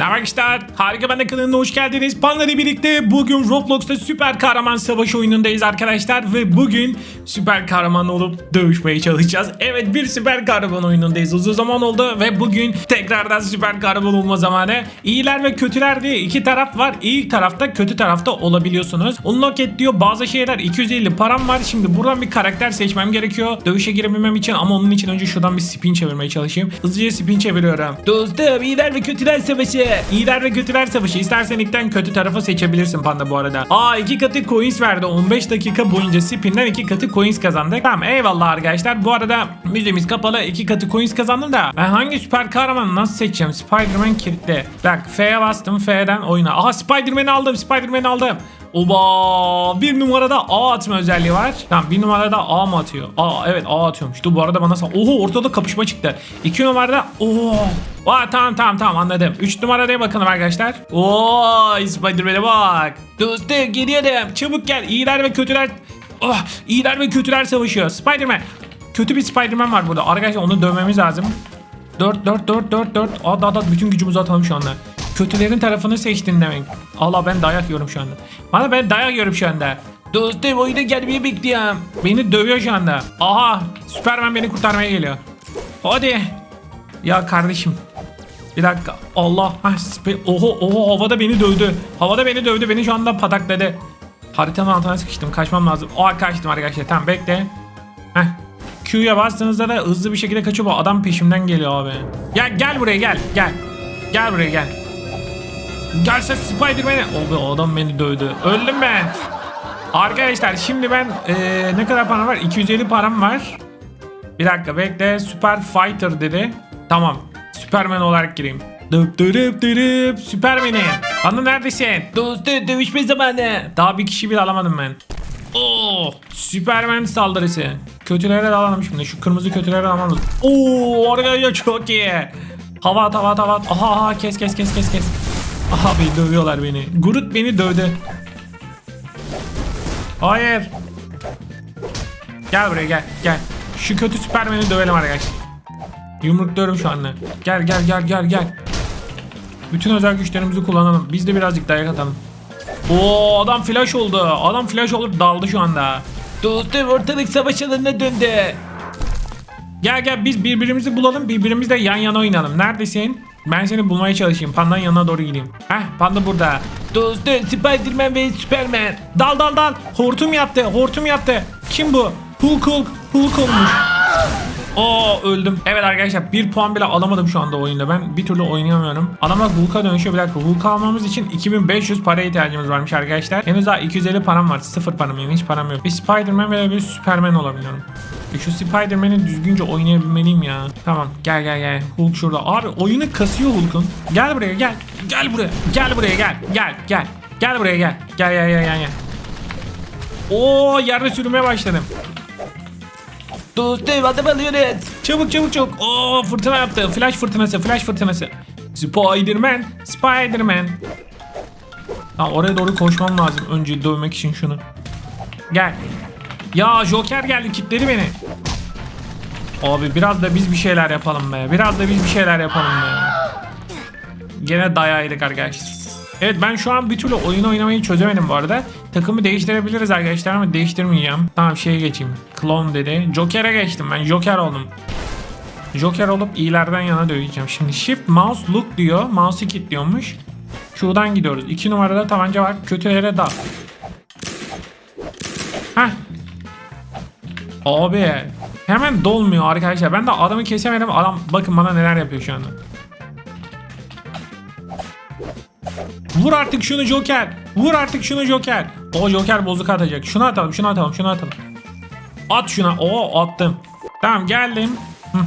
Merhaba arkadaşlar. Harika Ben de kanalına hoş geldiniz. Panda ile birlikte bugün Roblox'ta süper kahraman savaş oyunundayız arkadaşlar. Ve bugün süper kahraman olup dövüşmeye çalışacağız. Evet bir süper kahraman oyunundayız. Uzun zaman oldu ve bugün tekrardan süper kahraman olma zamanı. İyiler ve kötüler diye iki taraf var. İyi tarafta kötü tarafta olabiliyorsunuz. Unlock et diyor bazı şeyler 250 param var. Şimdi buradan bir karakter seçmem gerekiyor. Dövüşe girebilmem için ama onun için önce şuradan bir spin çevirmeye çalışayım. Hızlıca spin çeviriyorum. Dostum iyiler ve kötüler savaşı. İyiler ve kötüler savaşı. İstersen ilkten kötü tarafı seçebilirsin panda bu arada. Aa iki katı coins verdi. 15 dakika boyunca spinden iki katı coins kazandık. Tamam eyvallah arkadaşlar. Bu arada müzemiz kapalı. iki katı coins kazandım da ben hangi süper kahramanı nasıl seçeceğim? Spider-Man kilitli. Bak F'ye bastım. F'den oyna. Aha Spider-Man'i aldım. Spider-Man'i aldım. Oba bir numarada A atma özelliği var. Tamam bir numarada A mı atıyor? A evet A atıyormuş. Dur bu arada bana. Oho ortada kapışma çıktı. İki numarada ooo. Aa, tamam tamam tamam anladım. 3 numaraya bakalım arkadaşlar. Oo Spider-Man'e bak. Dostum geliyorum. Çabuk gel. İyiler ve kötüler. Oh, iyiler ve kötüler savaşıyor. Spider-Man. Kötü bir Spider-Man var burada. Arkadaşlar onu dövmemiz lazım. 4 4 4 4 4. At at at bütün gücümüzü atalım şu anda. Kötülerin tarafını seçtin demek. Allah ben dayak yiyorum şu anda. Bana ben dayak yiyorum şu anda. Dostum oyuna gelmeyi bekliyorum. Beni dövüyor şu anda. Aha Superman beni kurtarmaya geliyor. Hadi. Ya kardeşim. Bir dakika. Allah. Oho oho havada beni dövdü. Havada beni dövdü. Beni şu anda patakladı. Haritanın altına sıkıştım. Kaçmam lazım. Aa kaçtım arkadaşlar. Tamam bekle. Heh. Q'ya bastığınızda da hızlı bir şekilde kaçıyor. Adam peşimden geliyor abi. Ya gel buraya gel. Gel. Gel buraya gel. Gelse Spider-Man'e. O be o adam beni dövdü. Öldüm ben. Arkadaşlar şimdi ben eee, ne kadar param var? 250 param var. Bir dakika bekle. Super Fighter dedi. Tamam. Superman olarak gireyim. Dıp dırıp dırıp Superman'im. Bana neredesin? Dostum dövüşme zamanı. Daha bir kişi bile alamadım ben. Oo, Superman saldırısı. Kötülere de alalım şimdi. Şu kırmızı kötülere de alalım. Oo, arkadaşlar çok iyi. Hava at, hava at, hava at. Aha, aha kes kes kes kes kes. Abi dövüyorlar beni. Groot beni dövdü. Hayır. Gel buraya gel gel. Şu kötü Superman'i dövelim arkadaşlar. Yumrukluyorum şu anda. Gel gel gel gel gel. Bütün özel güçlerimizi kullanalım. Biz de birazcık dayak atalım. Oo adam flash oldu. Adam flash olup daldı şu anda. Dostum ortalık savaş alanına döndü. Gel gel biz birbirimizi bulalım. Birbirimizle yan yana oynayalım. Neredesin? Ben seni bulmaya çalışayım. Pandanın yanına doğru gideyim. Heh panda burada. Dostum Spiderman ve Superman. Dal dal dal. Hortum yaptı. Hortum yaptı. Kim bu? Hulk Hulk. Hulk olmuş. Oo öldüm. Evet arkadaşlar bir puan bile alamadım şu anda oyunda. Ben bir türlü oynayamıyorum. Adamlar Hulk'a dönüşüyor. Bir dakika Hulk'u almamız için 2500 para ihtiyacımız varmış arkadaşlar. Henüz daha 250 param var. Sıfır param yani hiç param yok. Bir Spider-Man veya bir Superman olabiliyorum. E Şu Spider-Man'i düzgünce oynayabilmeliyim ya. Tamam gel gel gel. Hulk şurada. Abi oyunu kasıyor Hulk'un. Gel buraya gel. Gel buraya. Gel buraya gel. Gel gel. Gel buraya gel. Gel gel gel gel. gel. Oo yerde sürünmeye başladım. Dostum adam alıyoruz. Çabuk çabuk çabuk. Oo fırtına yaptı. Flash fırtınası, flash fırtınası. Spiderman, Spiderman. Ha oraya doğru koşmam lazım önce dövmek için şunu. Gel. Ya Joker geldi kilitledi beni. Abi biraz da biz bir şeyler yapalım be. Biraz da biz bir şeyler yapalım be. Gene dayaydık arkadaşlar. Evet ben şu an bir türlü oyun oynamayı çözemedim bu arada. Takımı değiştirebiliriz arkadaşlar ama değiştirmeyeceğim. Tamam şeye geçeyim. Clone dedi. Joker'e geçtim ben. Joker oldum. Joker olup iyilerden yana döveceğim. Şimdi shift mouse look diyor. Mouse'u kilitliyormuş. Şuradan gidiyoruz. 2 numarada tabanca var. Kötülere dal. Heh. Abi hemen dolmuyor arkadaşlar. Ben de adamı kesemedim. Adam bakın bana neler yapıyor şu anda. Vur artık şunu Joker. Vur artık şunu Joker. O Joker bozuk atacak. Şunu atalım, şunu atalım, şunu atalım. At şuna. Oo attım. Tamam geldim. Hı.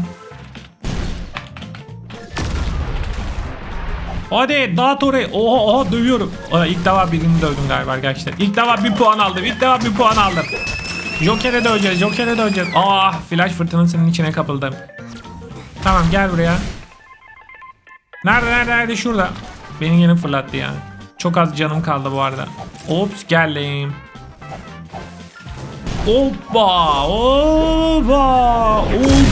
Hadi dağıt orayı. Oha oha dövüyorum. Aa, ilk defa birini dövdüm galiba arkadaşlar. İlk defa bir puan aldım. İlk defa bir puan aldım. Joker'e döveceğiz. Joker'e döveceğiz. Ah flash fırtınasının içine kapıldım. Tamam gel buraya. Nerede nerede nerede şurada. Beni yine fırlattı ya. Çok az canım kaldı bu arada. Ops geldim. Hoppa! Hoppa! Oo,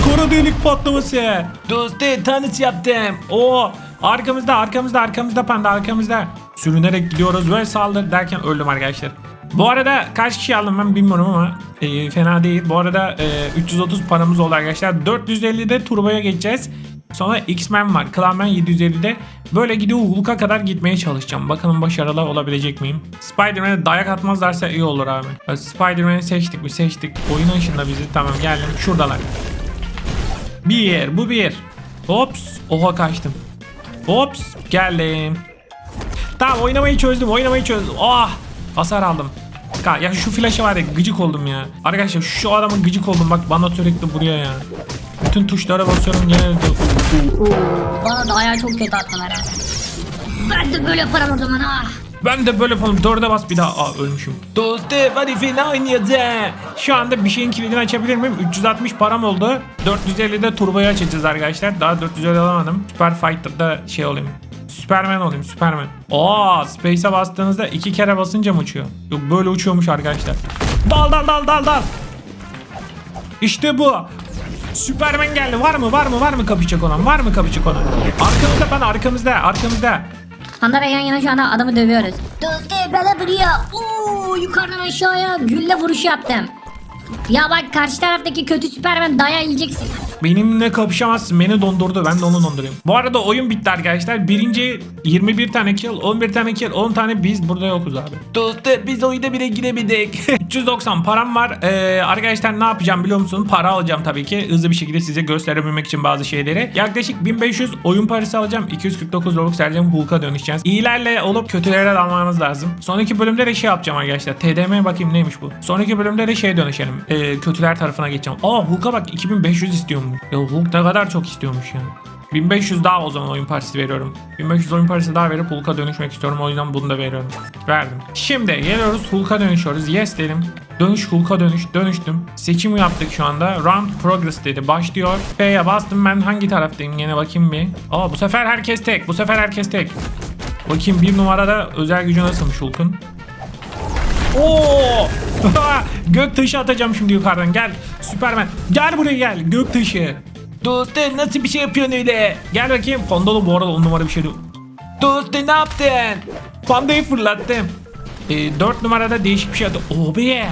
kara delik patlaması. Dostu tanış yaptım. Oo, Arkamızda arkamızda arkamızda panda arkamızda. Sürünerek gidiyoruz ve saldır derken öldüm arkadaşlar. Bu arada kaç kişi aldım ben bilmiyorum ama e, fena değil. Bu arada e, 330 paramız oldu arkadaşlar. 450'de turboya geçeceğiz. Sonra X-Men var. Clanman 750'de. Böyle gidiyor Hulk'a kadar gitmeye çalışacağım. Bakalım başarılı olabilecek miyim? Spider-Man'e dayak atmazlarsa iyi olur abi. Spider-Man'i seçtik mi? Seçtik. Oyun ışığında bizi. Tamam geldim. Şuradalar. Bir yer. Bu bir yer. Hops. Oha kaçtım. Hops. Geldim. Tamam oynamayı çözdüm. Oynamayı çözdüm. Ah. Hasar aldım. Ya şu flash'a var ya gıcık oldum ya. Arkadaşlar şu adamın gıcık oldum. Bak bana sürekli buraya ya. Bütün tuşlara basıyorum gene de. Bana da ayağı çok kötü attılar ha. Ben de böyle yaparım o zaman ah. Ben de böyle yapalım. Dörde bas bir daha. Aa ölmüşüm. Dostum hadi fena oynayacağız. Şu anda bir şeyin kilidini açabilir miyim? 360 param oldu. 450'de turboyu açacağız arkadaşlar. Daha 450 alamadım. Super Fighter'da şey olayım. Superman olayım Superman. Aa Space'e bastığınızda iki kere basınca mı uçuyor? Yok böyle uçuyormuş arkadaşlar. Dal dal dal dal dal. İşte bu. Superman geldi. Var mı? Var mı? Var mı kapışacak olan? Var mı kapışacak olan? Arkamızda ben arkamızda. Arkamızda. Panda ve yan yana şu anda adamı dövüyoruz. Dostum bana vuruyor. Oo, yukarıdan aşağıya gülle vuruş yaptım. Ya bak karşı taraftaki kötü Süpermen daya yiyeceksin. Benimle kapışamazsın. Beni dondurdu. Ben de onu dondurayım. Bu arada oyun bitti arkadaşlar. Birinci 21 tane kill, 11 tane kill, 10 tane biz burada yokuz abi. Dostum biz oyuna bile giremedik. 390 param var. Ee, arkadaşlar ne yapacağım biliyor musun? Para alacağım tabii ki. Hızlı bir şekilde size gösterebilmek için bazı şeyleri. Yaklaşık 1500 oyun parası alacağım. 249 Robux vereceğim. Hulk'a dönüşeceğiz. İyilerle olup kötülere dalmanız lazım. Sonraki bölümde de şey yapacağım arkadaşlar. TDM bakayım neymiş bu. Sonraki bölümde de şeye dönüşelim. Ee, kötüler tarafına geçeceğim. Aa Hulk'a bak 2500 istiyormuş. Ya Hulk ne kadar çok istiyormuş ya. 1500 daha o zaman oyun parası veriyorum. 1500 oyun parası daha verip Hulk'a dönüşmek istiyorum. O yüzden bunu da veriyorum. Verdim. Şimdi geliyoruz Hulk'a dönüşüyoruz. Yes dedim. Dönüş Hulk'a dönüş. Dönüştüm. Seçimi yaptık şu anda. Round progress dedi. Başlıyor. F'ye bastım. Ben hangi taraftayım? Yine bakayım bir. Aa bu sefer herkes tek. Bu sefer herkes tek. Bakayım bir numarada özel gücü nasılmış Hulk'un. Oo! Gök taşı atacağım şimdi yukarıdan. Gel Süpermen. Gel buraya gel. Gök taşı. Dostum nasıl bir şey yapıyorsun öyle? Gel bakayım. Pandalı bu arada on numara bir şey değil. Dostum ne yaptın? Pandayı fırlattım. E, 4 numarada değişik bir şey yaptı. Oh be.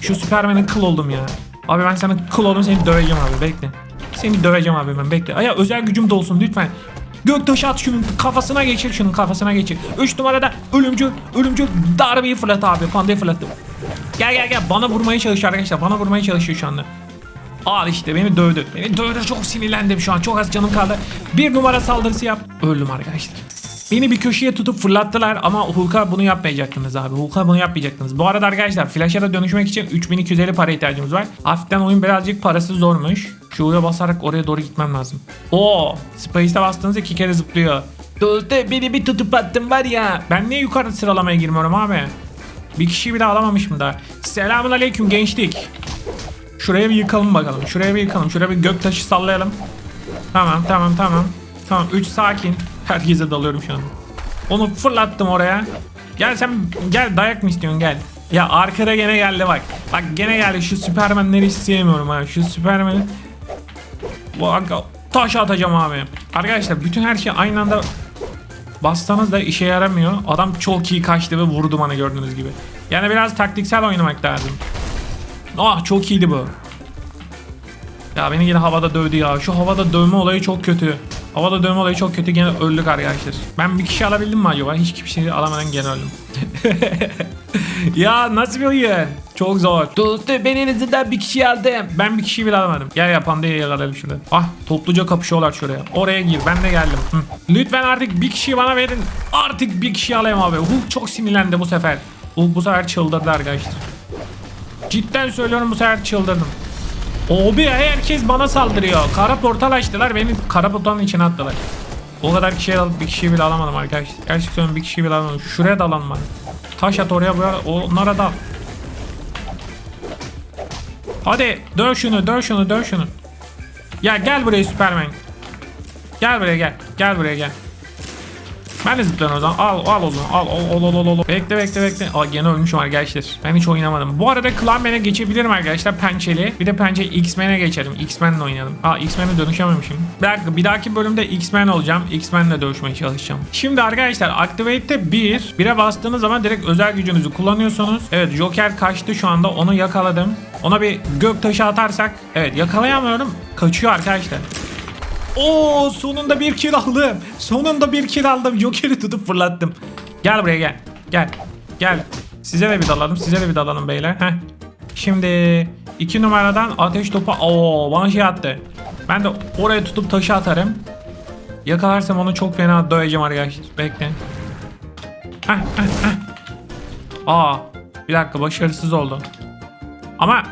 Şu Süpermen'in kıl oldum ya. Abi ben sana kıl oldum seni döveceğim abi bekle. Seni döveceğim abi ben bekle. Aya özel gücüm de olsun lütfen. Göktaşı at şunun kafasına geçir şunun kafasına geçir. 3 numarada ölümcül ölümcül darbeyi fırlat abi pandayı fırlattım. Gel gel gel bana vurmaya çalışıyor arkadaşlar bana vurmaya çalışıyor şu anda. Al işte beni dövdü. Beni dövdü çok sinirlendim şu an çok az canım kaldı. Bir numara saldırısı yap. Öldüm arkadaşlar. Beni bir köşeye tutup fırlattılar ama Hulk'a bunu yapmayacaktınız abi. Hulk'a bunu yapmayacaktınız. Bu arada arkadaşlar Flash'a da dönüşmek için 3250 para ihtiyacımız var. Hafiften oyun birazcık parası zormuş. Q'ya basarak oraya doğru gitmem lazım. Oo, Space'e bastığınızda iki kere zıplıyor. Dostum beni bir tutup attın var ya. Ben niye yukarı sıralamaya girmiyorum abi? Bir kişi bile alamamışım daha. Selamun aleyküm gençlik. Şuraya bir yıkalım bakalım. Şuraya bir yıkalım. Şuraya bir göktaşı sallayalım. Tamam tamam tamam. Tamam 3 sakin. Herkese dalıyorum şu an. Onu fırlattım oraya. Gel sen gel dayak mı istiyorsun gel. Ya arkada gene geldi bak. Bak gene geldi şu Süpermenleri hiç ha. Şu Süpermen'i Bak taş atacağım abi. Arkadaşlar bütün her şey aynı anda bassanız da işe yaramıyor. Adam çok iyi kaçtı ve vurdu bana gördüğünüz gibi. Yani biraz taktiksel oynamak lazım. Ah çok iyiydi bu. Ya beni yine havada dövdü ya. Şu havada dövme olayı çok kötü. Havada dövme olayı çok kötü. Gene öldük arkadaşlar. Ben bir kişi alabildim mi acaba? Hiç kişi alamadan gene öldüm. ya nasıl bir oyun? Çok zor. Dostum ben en azından bir kişi aldım. Ben bir kişiyi bile alamadım. Gel ya pandayı yakalayalım şurada. Ah topluca kapışıyorlar şuraya. Oraya gir ben de geldim. Hı. Lütfen artık bir kişiyi bana verin. Artık bir kişiyi alayım abi. Hulk çok sinirlendi bu sefer. Hulk bu sefer çıldırdı arkadaşlar. Cidden söylüyorum bu sefer çıldırdım. Abi herkes bana saldırıyor. Kara portal açtılar beni kara portalın içine attılar. O kadar kişiyi alıp bir kişiyi bile alamadım arkadaşlar. Gerçekten bir kişiyi bile alamadım. Şuraya dalan var. Taş at oraya buraya onlara dal. Hadi döv şunu döv şunu döv şunu. Ya gel buraya Superman. Gel buraya gel. Gel buraya gel. Ben de zıplarım o zaman. Al al o zaman. Al al al al al. Bekle bekle bekle. Aa gene ölmüşüm arkadaşlar. Ben hiç oynamadım. Bu arada Clanman'e geçebilirim arkadaşlar. Pençeli. Bir de pençe X-Men'e geçerim. X-Men'le oynayalım. Aa X-Men'e dönüşememişim. Bir dakika bir dahaki bölümde X-Men olacağım. X-Men'le dövüşmeye çalışacağım. Şimdi arkadaşlar Activate'de 1. 1'e bastığınız zaman direkt özel gücünüzü kullanıyorsunuz. Evet Joker kaçtı şu anda. Onu yakaladım. Ona bir gök taşı atarsak. Evet yakalayamıyorum. Kaçıyor arkadaşlar. Oo sonunda bir kill aldım. Sonunda bir kill aldım. Joker'i tutup fırlattım. Gel buraya gel. Gel. Gel. Size de bir dalalım. Size de bir dalalım beyler. Heh. Şimdi iki numaradan ateş topu. Oo bana şey attı. Ben de oraya tutup taşı atarım. Yakalarsam onu çok fena döveceğim arkadaşlar. Bekle. Heh, heh, heh. Aa bir dakika başarısız oldu. Ama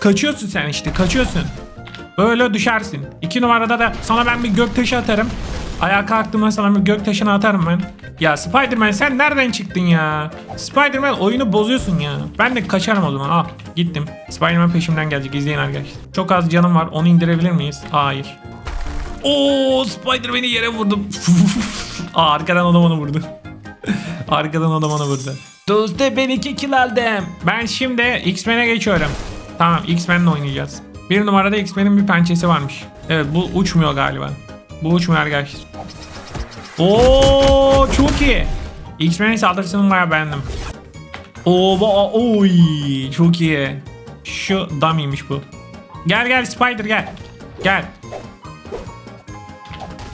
kaçıyorsun sen işte kaçıyorsun. Böyle düşersin. İki numarada da sana ben bir göktaşı atarım. Ayağa kalktığımda sana bir göktaşını atarım ben. Ya Spiderman sen nereden çıktın ya? Spiderman oyunu bozuyorsun ya. Ben de kaçarım o zaman. Al gittim. Spiderman peşimden gelecek izleyin arkadaşlar. Çok az canım var onu indirebilir miyiz? Hayır. Oo Spider beni yere vurdum. Aa, arkadan adam onu vurdu. arkadan adam onu vurdu. Dostu ben iki kill aldım. Ben şimdi X-Men'e geçiyorum. Tamam X-Men'le oynayacağız. Bir numarada X-Men'in bir pençesi varmış. Evet bu uçmuyor galiba. Bu uçmuyor arkadaşlar. Oo çok iyi. X-Men'in saldırısını bayağı beğendim. Oo oy çok iyi. Şu dummy'miş bu. Gel gel Spider gel. Gel.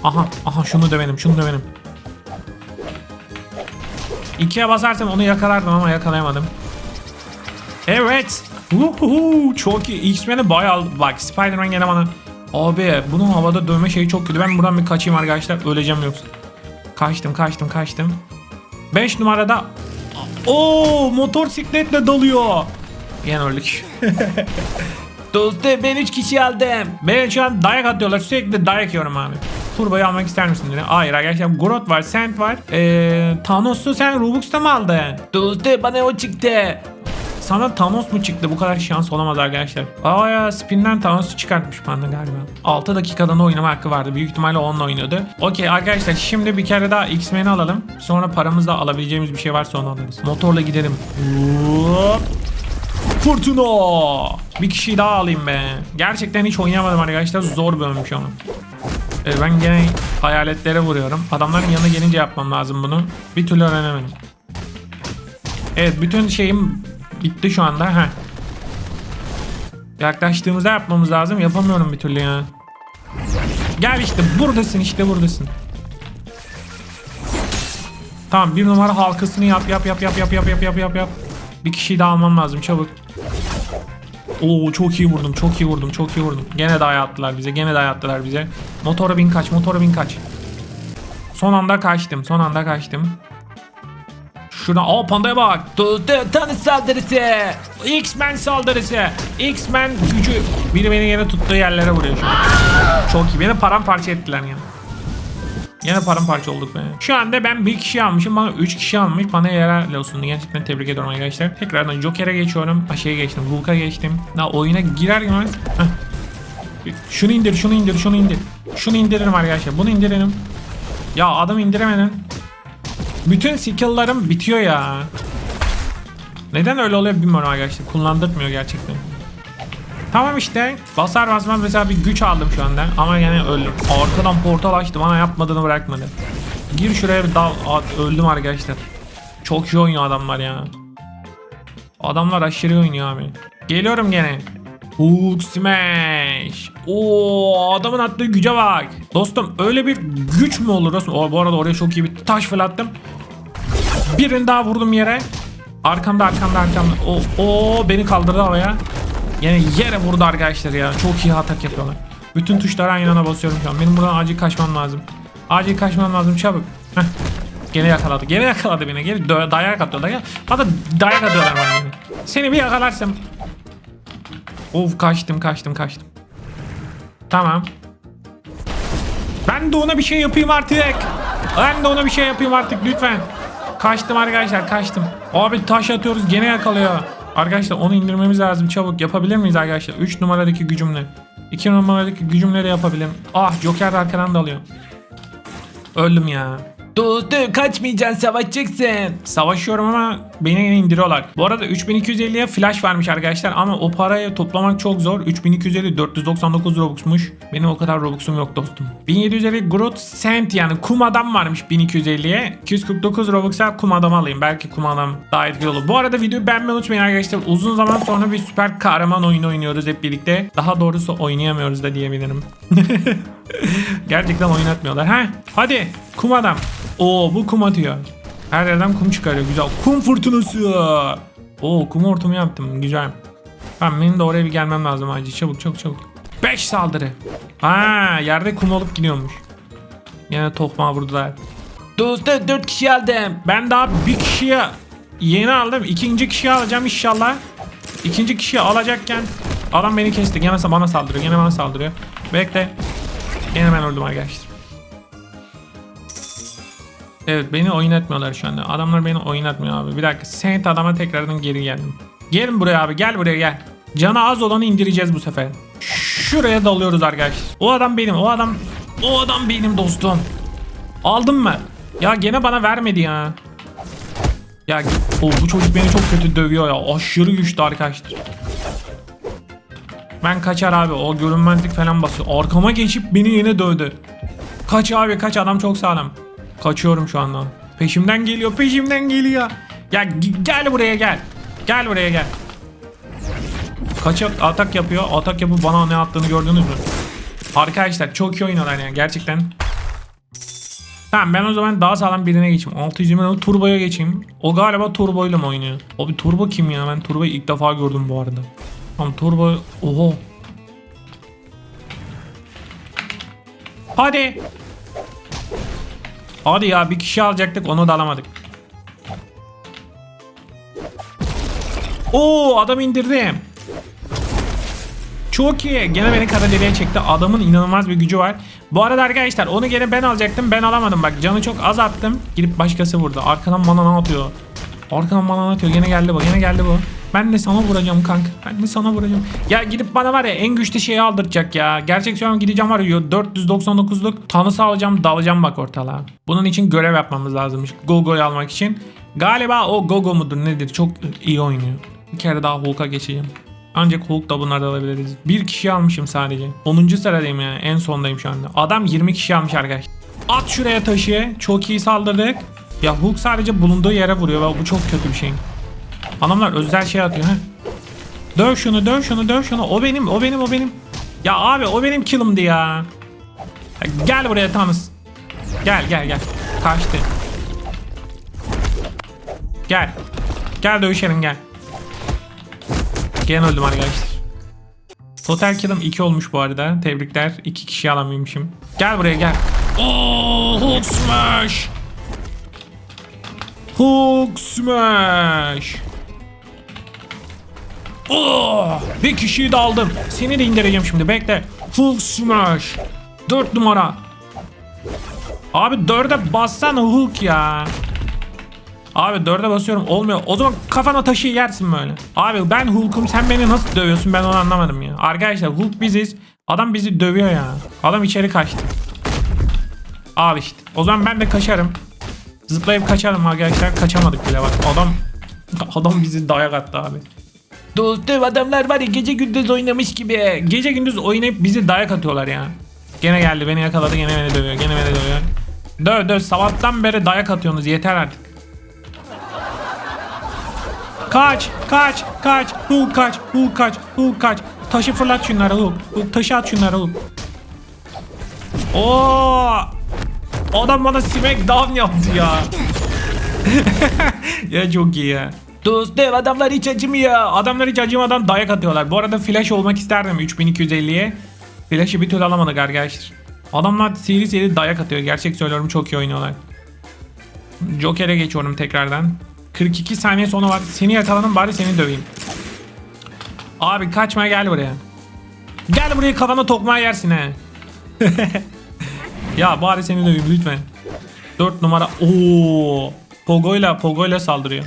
Aha aha şunu dövelim şunu dövelim. İkiye basarsam onu yakalardım ama yakalayamadım. Evet. Uhuhu, çok iyi. X-Men'i bayağı bak Spider-Man gene bana. Abi bunun havada dövme şeyi çok kötü. Ben buradan bir kaçayım arkadaşlar. Öleceğim yoksa. Kaçtım kaçtım kaçtım. 5 numarada Oo motosikletle dalıyor. Yine öldük. Dostu ben 3 kişi aldım. Ben şu an dayak atıyorlar. Sürekli dayak yiyorum abi. Turboyu almak ister misin dedi. Hayır arkadaşlar Grot var, Sand var. Ee, Thanos'u sen Robux'ta mı aldın? Dostu bana o çıktı. Sana Thanos mu çıktı? Bu kadar şans olamaz arkadaşlar. Aa ya spinden Thanos'u çıkartmış panda galiba. 6 dakikadan oynama hakkı vardı. Büyük ihtimalle onunla oynuyordu. Okey arkadaşlar şimdi bir kere daha X-Men'i alalım. Sonra paramızla alabileceğimiz bir şey varsa onu alırız. Motorla gidelim. Hop. Fırtına. Bir kişiyi daha alayım be. Gerçekten hiç oynayamadım arkadaşlar. Zor bölmüş onu. Ee, ben gene hayaletlere vuruyorum. Adamların yanına gelince yapmam lazım bunu. Bir türlü öğrenemedim. Evet bütün şeyim bitti şu anda. Heh. Yaklaştığımızda yapmamız lazım. Yapamıyorum bir türlü ya. Gel işte buradasın işte buradasın. Tamam bir numara halkasını yap yap yap yap yap yap yap yap yap yap. Bir kişiyi daha almam lazım çabuk. Oo çok iyi vurdum çok iyi vurdum çok iyi vurdum. Gene dayağı attılar bize gene dayağı attılar bize. Motora bin kaç motora bin kaç. Son anda kaçtım son anda kaçtım. Şuna aa pandaya bak. Tanış saldırısı. X-Men saldırısı. X-Men gücü. Biri beni yine tuttuğu yerlere vuruyor şu an. Çok iyi. Beni paramparça ettiler yani. Yine paramparça olduk be. Şu anda ben bir kişi almışım. Bana 3 kişi almış. Bana helal olsun. Gerçekten tebrik ediyorum arkadaşlar. Tekrardan Joker'e geçiyorum. Aşağıya geçtim. Hulk'a geçtim. Daha oyuna girer girmez. Heh. Şunu indir, şunu indir, şunu indir. Şunu indiririm arkadaşlar. Bunu indirelim. Ya adam indiremedim. Bütün skill'larım bitiyor ya. Neden öyle oluyor bilmiyorum arkadaşlar. Kullandırmıyor gerçekten. Tamam işte. Basar basmaz mesela bir güç aldım şu anda. Ama yine öldüm. Arkadan portal açtı. Bana yapmadığını bırakmadı. Gir şuraya bir dal. Öldüm arkadaşlar. Çok iyi oynuyor adamlar ya. Adamlar aşırı oynuyor abi. Geliyorum gene. Hulk smash. Oo adamın attığı güce bak. Dostum öyle bir güç mü olur dostum? O, bu arada oraya çok iyi bir taş fırlattım. Birini daha vurdum yere. Arkamda arkamda arkamda. O, o beni kaldırdı havaya. Yine yere vurdu arkadaşlar ya. Çok iyi atak yapıyorlar. Bütün tuşlara aynı anda basıyorum şu an. Benim buradan acil kaçmam lazım. Acil kaçmam lazım çabuk. Heh. Gene yakaladı. Gene yakaladı beni. Gene dayak atıyorlar ya. Hatta dayak atıyorlar bana. Seni bir yakalarsam. Of kaçtım kaçtım kaçtım. Tamam. Ben de ona bir şey yapayım artık. Ben de ona bir şey yapayım artık lütfen. Kaçtım arkadaşlar kaçtım. Abi taş atıyoruz gene yakalıyor. Arkadaşlar onu indirmemiz lazım çabuk. Yapabilir miyiz arkadaşlar? 3 numaradaki gücümle. 2 numaradaki gücümle de yapabilirim. Ah Joker de arkadan dalıyor. Öldüm ya. Dostum kaçmayacaksın savaşacaksın. Savaşıyorum ama beni indiriyorlar. Bu arada 3250'ye flash vermiş arkadaşlar ama o parayı toplamak çok zor. 3250 499 Robux'muş. Benim o kadar Robux'um yok dostum. 1750 Groot Sent yani kum adam varmış 1250'ye. 249 Robux'a kum adam alayım. Belki kum adam daha etkili olur. Bu arada videoyu beğenmeyi unutmayın arkadaşlar. Uzun zaman sonra bir süper kahraman oyunu oynuyoruz hep birlikte. Daha doğrusu oynayamıyoruz da diyebilirim. Gerçekten oynatmıyorlar. Ha? Hadi kum adam. Oo bu kum atıyor. Her yerden kum çıkarıyor. Güzel. Kum fırtınası. Oo kum hortumu yaptım. Güzel. Tamam benim de oraya bir gelmem lazım acil. Çabuk çabuk çabuk. 5 saldırı. Ha yerde kum olup gidiyormuş. Yine tokmağı vurdular. Dostum 4 kişi aldım. Ben daha bir kişiye yeni aldım. İkinci kişiyi alacağım inşallah. İkinci kişiyi alacakken adam beni kesti. Gene bana saldırıyor. Gene bana saldırıyor. Bekle. Gene ben öldüm arkadaşlar. Evet beni oynatmıyorlar şu anda. Adamlar beni oynatmıyor abi. Bir dakika. Saint adama tekrardan geri geldim. Gelin buraya abi. Gel buraya gel. Canı az olanı indireceğiz bu sefer. Şuraya dalıyoruz arkadaşlar. O adam benim. O adam o adam benim dostum. Aldın mı? Ya gene bana vermedi ya. Ya o bu çocuk beni çok kötü dövüyor ya. Aşırı güçlü arkadaşlar. Ben kaçar abi. O görünmezlik falan basıyor. Arkama geçip beni yine dövdü. Kaç abi kaç adam çok sağlam. Kaçıyorum şu anda. Peşimden geliyor peşimden geliyor. Ya gel buraya gel. Gel buraya gel. Kaç atak yapıyor. Atak yapıp bana ne attığını gördünüz mü? Arkadaşlar çok iyi oynuyorlar yani gerçekten. Tamam ben o zaman daha sağlam birine geçeyim. 620 turboya geçeyim. O galiba turboyla mı oynuyor? Abi turbo kim ya? Ben turboyu ilk defa gördüm bu arada. Tamam turbo... Oho. Hadi. Hadi ya bir kişi alacaktık onu da alamadık. Oo adam indirdim. Çok iyi. Gene beni kara deliğe çekti. Adamın inanılmaz bir gücü var. Bu arada arkadaşlar onu gene ben alacaktım. Ben alamadım bak. Canı çok az attım. Gidip başkası vurdu. Arkadan bana ne atıyor? Arkadan bana ne atıyor? Gene geldi bu. Gene geldi bu. Ben de sana vuracağım kanka. Ben de sana vuracağım. Ya gidip bana var ya en güçlü şeyi aldıracak ya. Gerçek şu an gideceğim var ya 499'luk tanısı alacağım dalacağım bak ortalığa. Bunun için görev yapmamız lazımmış. Gogo'yu almak için. Galiba o Gogo mudur nedir? Çok iyi oynuyor. Bir kere daha Hulk'a geçeceğim. Ancak Hulk da bunları da alabiliriz. Bir kişi almışım sadece. 10. sıradayım yani. En sondayım şu anda. Adam 20 kişi almış arkadaş. At şuraya taşı. Çok iyi saldırdık. Ya Hulk sadece bulunduğu yere vuruyor ve bu çok kötü bir şey. Adamlar özel şey atıyor ha. Döv şunu, döv şunu, döv şunu. O benim, o benim, o benim. Ya abi o benim killımdı ya. gel buraya Thanos. Gel, gel, gel. Kaçtı. Gel. Gel dövüşelim gel. Gene öldüm arkadaşlar. Total kill'ım 2 olmuş bu arada. Tebrikler. 2 kişi alamaymışım. Gel buraya gel. Oo, Hulk smash. Hulk smash. Oo, bir kişiyi de aldım. Seni de indireceğim şimdi. Bekle. Hulk smash. 4 numara. Abi 4'e bassana Hulk ya. Abi dörde basıyorum olmuyor. O zaman kafana taşı yersin böyle. Abi ben Hulk'um sen beni nasıl dövüyorsun ben onu anlamadım ya. Arkadaşlar Hulk biziz. Adam bizi dövüyor ya. Adam içeri kaçtı. Al işte. O zaman ben de kaçarım. Zıplayıp kaçarım arkadaşlar. Kaçamadık bile bak. Adam adam bizi dayak attı abi. Dostum adamlar var ya gece gündüz oynamış gibi. Gece gündüz oynayıp bizi dayak atıyorlar ya. Gene geldi beni yakaladı gene beni dövüyor. Gene beni dövüyor. Döv döv sabahtan beri dayak atıyorsunuz yeter artık. Kaç, kaç, kaç, Hulk kaç, Hulk kaç, Hulk kaç. Taşı fırlat şunları Hulk. Hulk taşı at şunları Hulk. Oo! Adam bana smackdown yaptı ya. ya çok iyi ya. Dostum adamlar hiç acımıyor. Adamlar hiç acımadan dayak atıyorlar. Bu arada flash olmak isterdim 3250'ye. Flash'ı bir türlü alamadık arkadaşlar. Adamlar seri seri dayak atıyor. Gerçek söylüyorum çok iyi oynuyorlar. Joker'e geçiyorum tekrardan. 42 saniye sonra var. Seni yakaladım bari seni döveyim. Abi kaçma gel buraya. Gel buraya kafana tokmağı yersin he. ya bari seni döveyim lütfen. 4 numara. Oo. Pogo'yla Pogo'yla saldırıyor.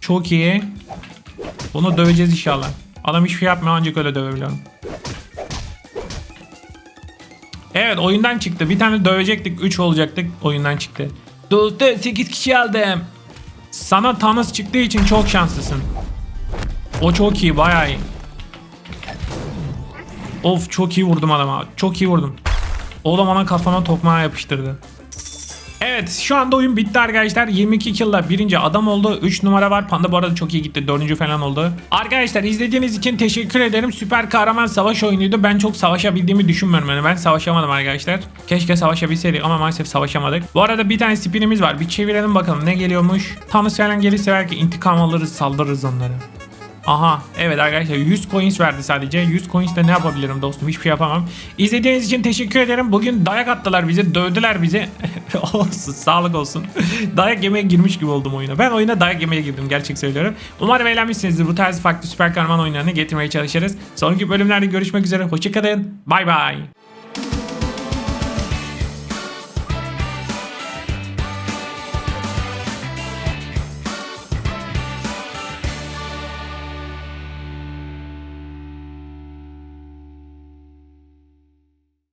Çok iyi. Bunu döveceğiz inşallah. Adam hiçbir şey yapmıyor ancak öyle dövebiliyorum. Evet oyundan çıktı. Bir tane dövecektik 3 olacaktık oyundan çıktı. Dostum 8 kişi aldım. Sana Thanos çıktığı için çok şanslısın. O çok iyi bayağı iyi. Of çok iyi vurdum adama. Çok iyi vurdum. O da bana kafama tokmağı yapıştırdı. Evet şu anda oyun bitti arkadaşlar. 22 kill'la birinci adam oldu. 3 numara var. Panda bu arada çok iyi gitti. Dördüncü falan oldu. Arkadaşlar izlediğiniz için teşekkür ederim. Süper kahraman savaş oyunuydu. Ben çok savaşabildiğimi düşünmüyorum. Yani ben savaşamadım arkadaşlar. Keşke savaşabilseydik ama maalesef savaşamadık. Bu arada bir tane spinimiz var. Bir çevirelim bakalım ne geliyormuş. Thanos falan gelirse belki intikam alırız saldırırız onları. Aha evet arkadaşlar 100 coins verdi sadece. 100 coins de ne yapabilirim dostum hiçbir şey yapamam. İzlediğiniz için teşekkür ederim. Bugün dayak attılar bize dövdüler bizi. olsun sağlık olsun. dayak yemeye girmiş gibi oldum oyuna. Ben oyuna dayak yemeye girdim gerçek söylüyorum. Umarım eğlenmişsinizdir. Bu tarz farklı süper kahraman oyunlarını getirmeye çalışırız. Sonraki bölümlerde görüşmek üzere. Hoşçakalın. Bay bay.